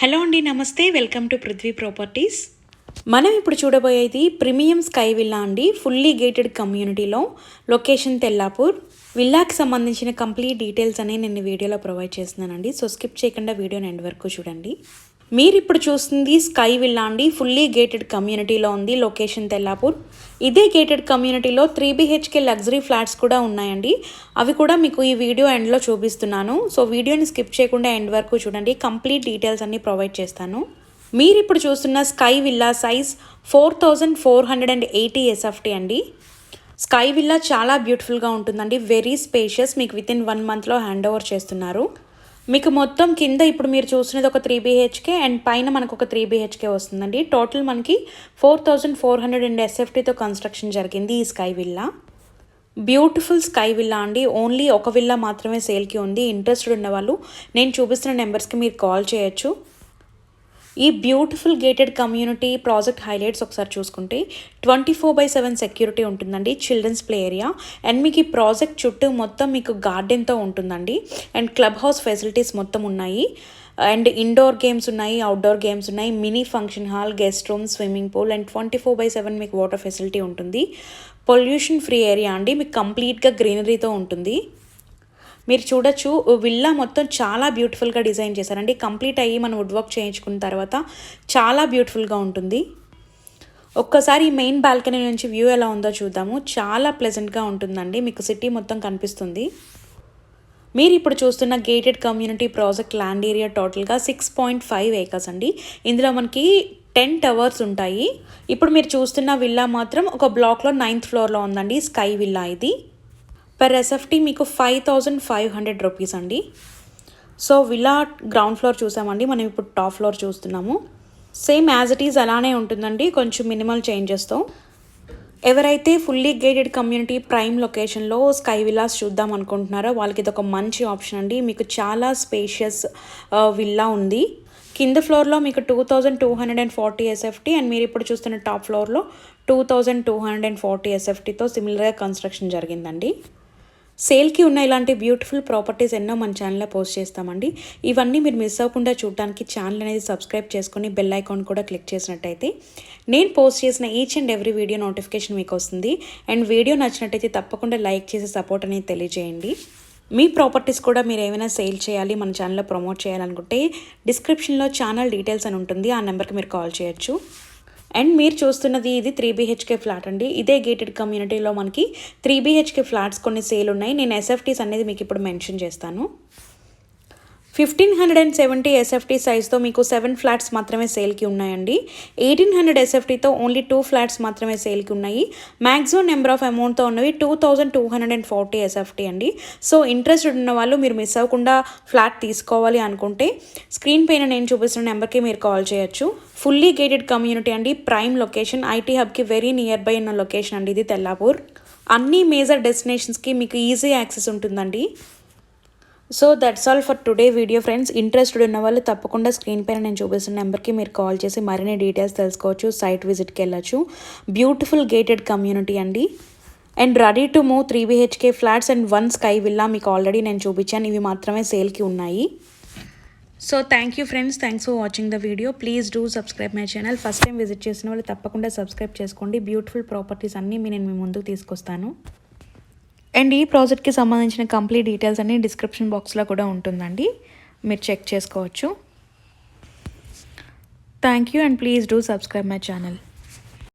Hello అండి నమస్తే. Welcome to Prithvi properties. మనం ఇప్పుడు చూడబోయేది ప్రీమియం స్కై విల్లా అండి. ఫుల్లీ గేటెడ్ కమ్యూనిటీలో. లొకేషన్ తెల్లాపూర్. విల్లాకి సంబంధించిన కంప్లీట్ డీటెయిల్స్ అనేవి నేను వీడియోలో ప్రొవైడ్ చేస్తున్నానండి. సో స్కిప్ చేయకుండా వీడియోని ఎండ్ వరకు చూడండి. మీరు ఇప్పుడు చూస్తుంది స్కై విల్లా అండి ఫుల్లీ గేటెడ్ కమ్యూనిటీలో ఉంది లొకేషన్ తెల్లాపూర్. ఇదే గేటెడ్ కమ్యూనిటీలో త్రీ బీహెచ్కే లగ్జరీ ఫ్లాట్స్ కూడా ఉన్నాయండి. అవి కూడా మీకు ఈ వీడియో ఎండ్లో చూపిస్తున్నాను. సో వీడియోని స్కిప్ చేయకుండా ఎండ్ వరకు చూడండి. కంప్లీట్ డీటెయిల్స్ అన్ని ప్రొవైడ్ చేస్తాను. మీరు ఇప్పుడు చూస్తున్న sky villa size four thousand four hundred and eighty SFT అండి. స్కై విల్లా చాలా బ్యూటిఫుల్గా ఉంటుందండి. Very spacious. మీకు విత్ ఇన్ వన్ మంత్లో హ్యాండ్ ఓవర్ చేస్తున్నారు. మీకు మొత్తం కింద ఇప్పుడు మీరు చూసినది ఒక త్రీ బీహెచ్కే అండ్ పైన మనకు ఒక త్రీ బీహెచ్కే వస్తుందండి. టోటల్ మనకి four thousand four hundred and ఎస్ఎఫ్టీతో construction జరిగింది ఈ sky villa beautiful sky villa అండి. ఓన్లీ ఒక విల్లా మాత్రమే సేల్కి ఉంది. ఇంట్రెస్టెడ్ ఉన్న వాళ్ళు నేను చూపిస్తున్న నెంబర్స్కి మీరు కాల్ చేయొచ్చు. ఈ beautiful gated community project highlights ఒకసారి చూసుకుంటే twenty four by seven security ఉంటుందండి చిల్డ్రన్స్ ప్లే ఏరియా. అండ్ మీకు ఈ ప్రాజెక్ట్ చుట్టూ మొత్తం మీకు గార్డెన్తో ఉంటుందండి. అండ్ క్లబ్ హౌస్ ఫెసిలిటీస్ మొత్తం ఉన్నాయి. అండ్ ఇండోర్ గేమ్స్ ఉన్నాయి అవుట్డోర్ గేమ్స్ ఉన్నాయి mini function hall guest room swimming pool and twenty four by seven మీకు వాటర్ ఫెసిలిటీ ఉంటుంది. పొల్యూషన్ ఫ్రీ ఏరియా అండి మీకు కంప్లీట్గా గ్రీనరీతో ఉంటుంది. మీరు చూడొచ్చు విల్లా మొత్తం చాలా బ్యూటిఫుల్గా డిజైన్ చేశారండి. కంప్లీట్ అయ్యి మనం వుడ్ వర్క్ చేయించుకున్న తర్వాత చాలా బ్యూటిఫుల్గా ఉంటుంది. ఒక్కసారి మెయిన్ బాల్కనీ నుంచి వ్యూ ఎలా ఉందో చూద్దాము. చాలా ప్లెజెంట్గా ఉంటుందండి. మీకు సిటీ మొత్తం కనిపిస్తుంది. మీరు ఇప్పుడు చూస్తున్న gated community project land area టోటల్గా సిక్స్ పాయింట్ ఫైవ్ ఏకర్స్ అండి. ఇందులో మనకి టెన్ టవర్స్ ఉంటాయి. ఇప్పుడు మీరు చూస్తున్న విల్లా మాత్రం ఒక బ్లాక్లో నైన్త్ ఫ్లోర్లో ఉందండి. స్కై విల్లా ఇది. పర్ ఎస్ఎఫ్టీ మీకు five thousand five hundred rupees అండి. సో విలా గ్రౌండ్ ఫ్లోర్ చూసామండి. మనం ఇప్పుడు టాప్ ఫ్లోర్ చూస్తున్నాము. సేమ్ యాజ్ ఇట్ ఈజ్ అలానే ఉంటుందండి. కొంచెం మినిమల్ చేంజెస్తో ఎవరైతే ఫుల్లీ గేటెడ్ కమ్యూనిటీ ప్రైమ్ లొకేషన్లో స్కై విల్లాస్ చూద్దాం అనుకుంటున్నారో వాళ్ళకి ఇది ఒక మంచి ఆప్షన్ అండి. మీకు చాలా స్పేషియస్ విల్లా uh, ఉంది. కింద ఫ్లోర్లో మీకు two thousand two hundred and forty SFT and మీరు ఇప్పుడు చూస్తున్న టాప్ ఫ్లోర్లో two thousand two hundred and forty ఎస్ఎఫ్టీతో సిమిలర్గా కన్స్ట్రక్షన్ జరిగిందండి. సేల్కి ఉన్న ఇలాంటి బ్యూటిఫుల్ ప్రాపర్టీస్ ఎన్నో మన ఛానల్లో పోస్ట్ చేస్తామండి. ఇవన్నీ మీరు మిస్ అవ్వకుండా చూడడానికి ఛానల్ అనేది సబ్స్క్రైబ్ చేసుకొని బెల్ ఐకాన్ కూడా క్లిక్ చేసినట్టయితే నేను పోస్ట్ చేసిన each and every video notification మీకు వస్తుంది. అండ్ వీడియో నచ్చినట్టయితే తప్పకుండా లైక్ చేసి సపోర్ట్ అనేది తెలియజేయండి. మీ ప్రాపర్టీస్ కూడా మీరు ఏమైనా సేల్ చేయాలి మన ఛానల్లో ప్రమోట్ చేయాలనుకుంటే డిస్క్రిప్షన్లో ఛానల్ డీటెయిల్స్ అని ఉంటుంది. ఆ నెంబర్కి మీరు కాల్ చేయొచ్చు. అండ్ మీరు చూస్తున్నది ఇది త్రీ బీహెచ్కే ఫ్లాట్ అండి. ఇదే గేటెడ్ కమ్యూనిటీలో మనకి త్రీ బీహెచ్కే ఫ్లాట్స్ కొన్ని సేల్ ఉన్నాయి. నేను ఎస్ఎఫ్టీస్ అనేది మీకు ఇప్పుడు మెన్షన్ చేస్తాను. Fifteen hundred and seventy SFT సైజ్తో మీకు సెవెన్ ఫ్లాట్స్ మాత్రమే సేల్కి ఉన్నాయండి. ఎయిటీన్ హండ్రెడ్ ఎస్ఎఫ్టీతో ఓన్లీ టూ ఫ్లాట్స్ మాత్రమే సేల్కి ఉన్నాయి. మ్యాక్సిమం నెంబర్ ఆఫ్ అమౌంట్తో ఉన్నవి two thousand two hundred and forty SFT అండి. సో ఇంట్రెస్టెడ్ ఉన్న వాళ్ళు మీరు మిస్ అవ్వకుండా ఫ్లాట్ తీసుకోవాలి అనుకుంటే స్క్రీన్ పైన నేను చూపిస్తున్న నెంబర్కి మీరు కాల్ చేయొచ్చు. ఫుల్లీ గేటెడ్ కమ్యూనిటీ అండి. Prime location. ఐటీ హబ్కి వెరీ నియర్ బై ఉన్న లొకేషన్ అండి ఇది తెల్లాపూర్. అన్ని మేజర్ డెస్టినేషన్స్కి మీకు ఈజీ యాక్సెస్ ఉంటుందండి. So that's all for today video friends interested ఉన్న వాళ్ళు తప్పకుండా స్క్రీన్ పైన నేను చూపిస్తున్న నెంబర్కి మీరు కాల్ చేసి మరిన్ని డీటెయిల్స్ తెలుసుకోవచ్చు సైట్ విజిట్కి వెళ్ళచ్చు. బ్యూటిఫుల్ గేటెడ్ కమ్యూనిటీ అండి. And ready to move three BHK flats and one sky villa మీకు ఆల్రెడీ నేను చూపించాను. ఇవి మాత్రమే సేల్కి ఉన్నాయి. So thank you friends thanks for watching the video please do subscribe my channel first time visit చేసిన వాళ్ళు తప్పకుండా సబ్స్క్రైబ్ చేసుకోండి. బ్యూటిఫుల్ ప్రాపర్టీస్ అన్నీ నేను మీ ముందుకు తీసుకొస్తాను. అండ్ ఈ ప్రాజెక్ట్కి సంబంధించిన కంప్లీట్ డీటెయిల్స్ అన్ని డిస్క్రిప్షన్ బాక్స్లో కూడా ఉంటుందండి. మీరు చెక్ చేసుకోవచ్చు. Thank you and please do subscribe my channel